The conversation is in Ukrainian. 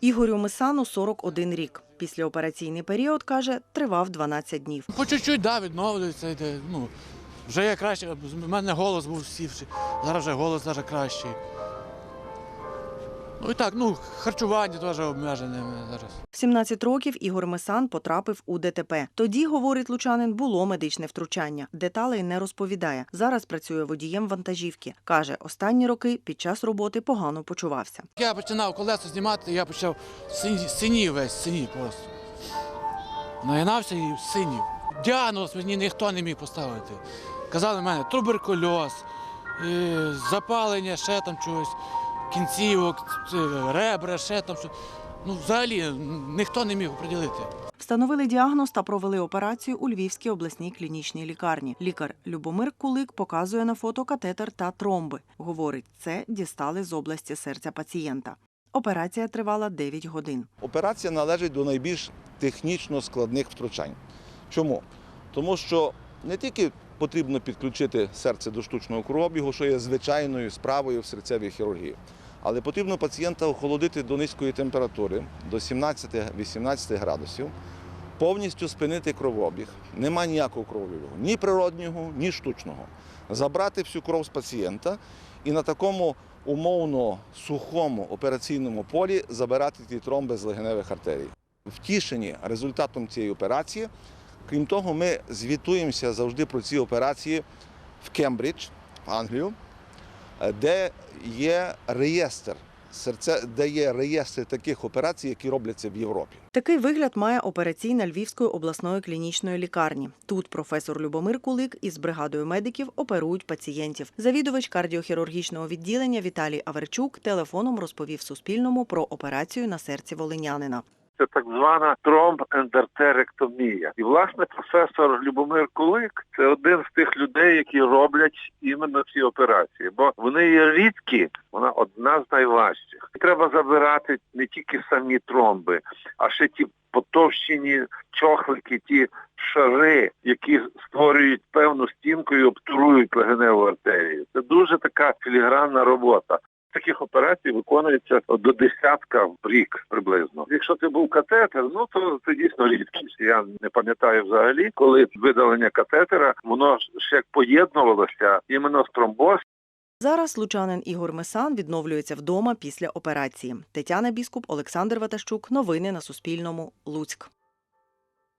Ігорю Мисану 41 рік. Післяопераційний період, каже, тривав 12 днів. По чуть-чуть, да, відновлюється, йде. Ну, вже є краще. У мене голос був сівший, зараз вже голос навіть кращий. Ну і так, ну, харчування теж обмежене зараз. В 17 років Ігор Месан потрапив у ДТП. Тоді, говорить лучанин, було медичне втручання. Деталей не розповідає. Зараз працює водієм вантажівки. Каже, останні роки під час роботи погано почувався. Я починав колесо знімати, я почав сині- синів весь, синів просто. Нагинався і синів. Діагноз мені ніхто не міг поставити. Казали в мене туберкульоз, е, запалення, ще там чогось, кінцівок, ребра, ще там що. Ну, взагалі ніхто не міг оприділити. Встановили діагноз та провели операцію у Львівській обласній клінічній лікарні. Лікар Любомир Кулик показує на фото катетер та тромби. Говорить, це дістали з області серця пацієнта. Операція тривала 9 годин. Операція належить до найбільш технічно складних втручань. Чому? Тому що не тільки потрібно підключити серце до штучного кровообігу, що є звичайною справою в серцевій хірургії, але потрібно пацієнта охолодити до низької температури, до 17-18 градусів, повністю спинити кровообіг. Нема ніякого кровообігу, ні природнього, ні штучного. Забрати всю кров з пацієнта і на такому умовно сухому операційному полі забирати ті тромби з легеневих артерій. Втішені результатом цієї операції. Крім того, ми звітуємося завжди про ці операції в Кембридж, в Англію, е, де є реєстр серце, де є реєстр таких операцій, які робляться в Європі. Такий вигляд має операційна Львівської обласної клінічної лікарні. Тут професор Любомир Кулик із бригадою медиків оперують пацієнтів. Завідувач кардіохірургічного відділення Віталій Аверчук телефоном розповів Суспільному про операцію на серці волинянина. Це так звана тромбендертеректомія. І власне професор Любомир Кулик це один з тих людей, які роблять іменно ці операції, бо вони є рідкі, вона одна з найважчих. Треба забирати не тільки самі тромби, а ще ті потовщені чохлики, ті шари, які створюють певну стінку і обтурують легеневу артерію. Це дуже така філігранна робота. Таких операцій виконується до десятка в рік приблизно. Якщо це був катетер, ну то це дійсно рідкість. Я не пам'ятаю взагалі, коли видалення катетера воно ж як поєднувалося іменно з тромбоз Зараз лучанин Ігор Месан відновлюється вдома після операції. Тетяна Біскуп, Олександр Ватащук. Новини на Суспільному. Луцьк.